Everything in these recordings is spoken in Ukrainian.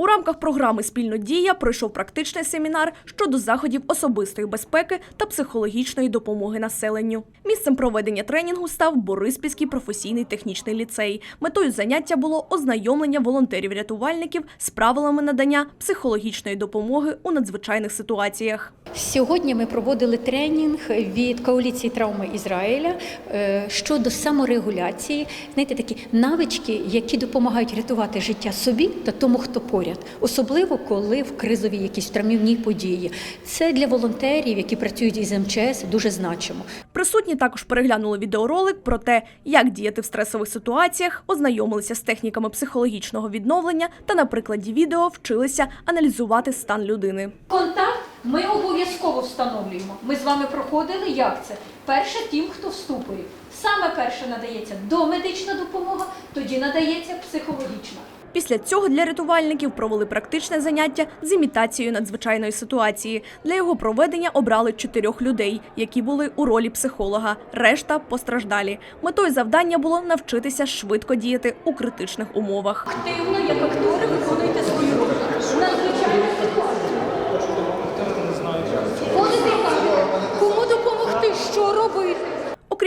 У рамках програми Спільно дія пройшов практичний семінар щодо заходів особистої безпеки та психологічної допомоги населенню. Місцем проведення тренінгу став Бориспільський професійний технічний ліцей. Метою заняття було ознайомлення волонтерів-рятувальників з правилами надання психологічної допомоги у надзвичайних ситуаціях. Сьогодні ми проводили тренінг від коаліції травми Ізраїля е, щодо саморегуляції. Знаєте, такі навички, які допомагають рятувати життя собі та тому, хто поряд, особливо коли в кризові якісь травмівні події. Це для волонтерів, які працюють із МЧС, дуже значимо. Присутні також переглянули відеоролик про те, як діяти в стресових ситуаціях, ознайомилися з техніками психологічного відновлення та на прикладі відео вчилися аналізувати стан людини. Контакт ми обов'язково встановлюємо. Ми з вами проходили, як це? Перше тим, хто вступує. Саме перше надається домедична допомога, тоді надається психологічна. Після цього для рятувальників провели практичне заняття з імітацією надзвичайної ситуації. Для його проведення обрали чотирьох людей, які були у ролі психолога. Решта постраждалі. Метою завдання було навчитися швидко діяти у критичних умовах. Активно, як актори, виконуєте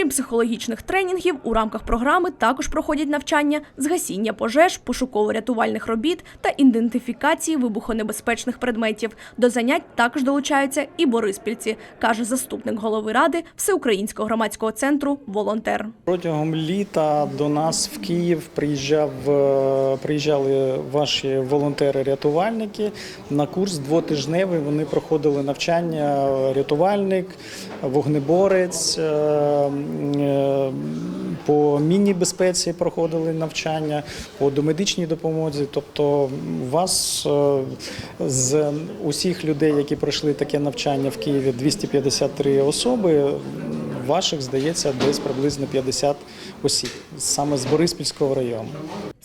Окрім психологічних тренінгів, у рамках програми також проходять навчання з гасіння пожеж, пошуково-рятувальних робіт та ідентифікації вибухонебезпечних предметів. До занять також долучаються і бориспільці, каже заступник голови ради Всеукраїнського громадського центру Волонтер. Протягом літа до нас в Київ приїжджав, е, приїжджали ваші волонтери-рятувальники на курс двотижневий. Вони проходили навчання рятувальник, вогнеборець. Е, По міні-безпеці проходили навчання, по домедичній допомозі. Тобто, вас е, з усіх людей, які пройшли таке навчання в Києві, 253 особи. Ваших здається десь приблизно 50 осіб саме з Бориспільського району.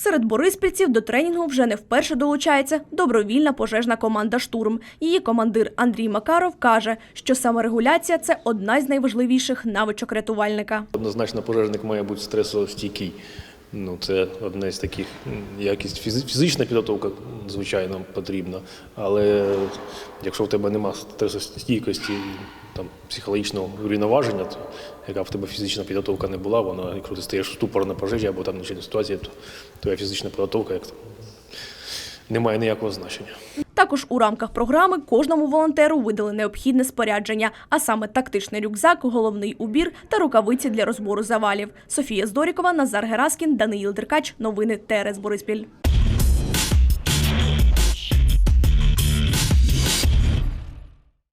Серед бориспільців до тренінгу вже не вперше долучається добровільна пожежна команда Штурм. Її командир Андрій Макаров каже, що саморегуляція це одна з найважливіших навичок рятувальника. Однозначно, пожежник має бути стресостійкий. Ну, це одне з таких якість фізична підготовка, звичайно, потрібна. Але якщо в тебе немає стресостійкості, там психологічного рівноваження, то яка в тебе фізична підготовка не була, вона, якщо ти стаєш ступор на пожежі або там нічого ситуації, то твоя фізична підготовка як не має ніякого значення. Також у рамках програми кожному волонтеру видали необхідне спорядження, а саме тактичний рюкзак, головний убір та рукавиці для розбору завалів. Софія Здорікова, Назар Гераскін, Даниїл Деркач. Новини ТРС Бориспіль.